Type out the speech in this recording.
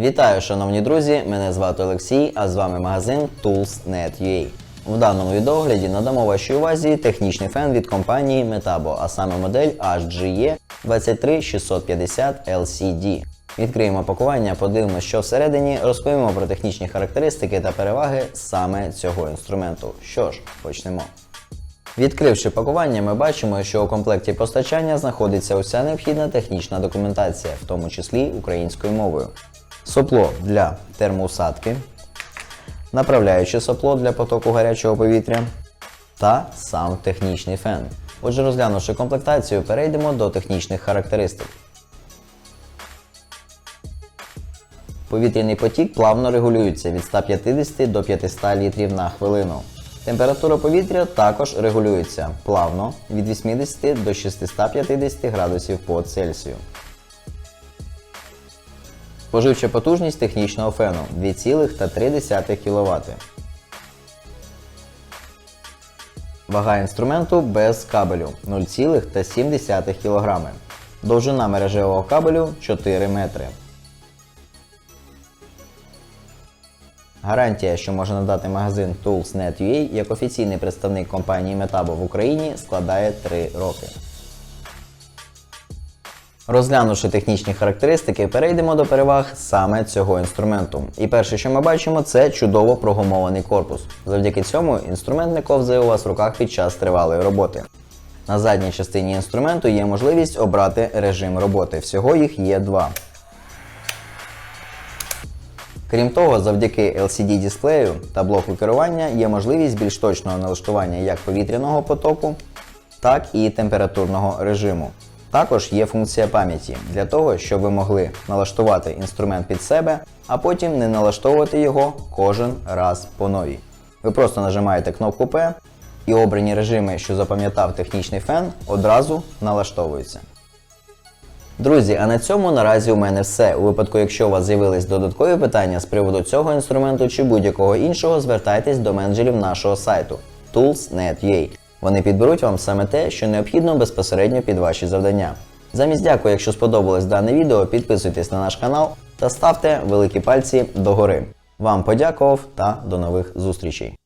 Вітаю, шановні друзі! Мене звати Олексій, а з вами магазин Tools.net.ua. В даному відеогляді надамо вашій увазі технічний фен від компанії Metabo, а саме модель HGE 23650 LCD. Відкриємо пакування, подивимося, що всередині, розповімо про технічні характеристики та переваги саме цього інструменту. Що ж, почнемо. Відкривши пакування, ми бачимо, що у комплекті постачання знаходиться уся необхідна технічна документація, в тому числі українською мовою. Сопло для термоусадки, направляюче сопло для потоку гарячого повітря та сам технічний фен. Отже, розглянувши комплектацію, перейдемо до технічних характеристик. Повітряний потік плавно регулюється від 150 до 500 літрів на хвилину. Температура повітря також регулюється плавно від 80 до 650 градусів по Цельсію. Споживча потужність технічного фену 2,3 кВт. Вага інструменту без кабелю 0,7 кг. Довжина мережевого кабелю 4 метри. Гарантія, що може надати магазин Tools.net.ua як офіційний представник компанії Metabo в Україні, складає 3 роки. Розглянувши технічні характеристики, перейдемо до переваг саме цього інструменту. І перше, що ми бачимо, це чудово прогумований корпус. Завдяки цьому інструмент не ковзає у вас в руках під час тривалої роботи. На задній частині інструменту є можливість обрати режим роботи. Всього їх є два. Крім того, завдяки LCD-дисплею та блоку керування є можливість більш точного налаштування як повітряного потоку, так і температурного режиму. Також є функція пам'яті для того, щоб ви могли налаштувати інструмент під себе, а потім не налаштовувати його кожен раз по новій. Ви просто нажимаєте кнопку P і обрані режими, що запам'ятав технічний фен, одразу налаштовуються. Друзі, а на цьому наразі у мене все. У випадку, якщо у вас з'явились додаткові питання з приводу цього інструменту чи будь-якого іншого, звертайтесь до менеджерів нашого сайту tools.net.ua. Вони підберуть вам саме те, що необхідно безпосередньо під ваші завдання. Замість дякую, якщо сподобалось дане відео, підписуйтесь на наш канал та ставте великі пальці догори. Вам подякував та до нових зустрічей.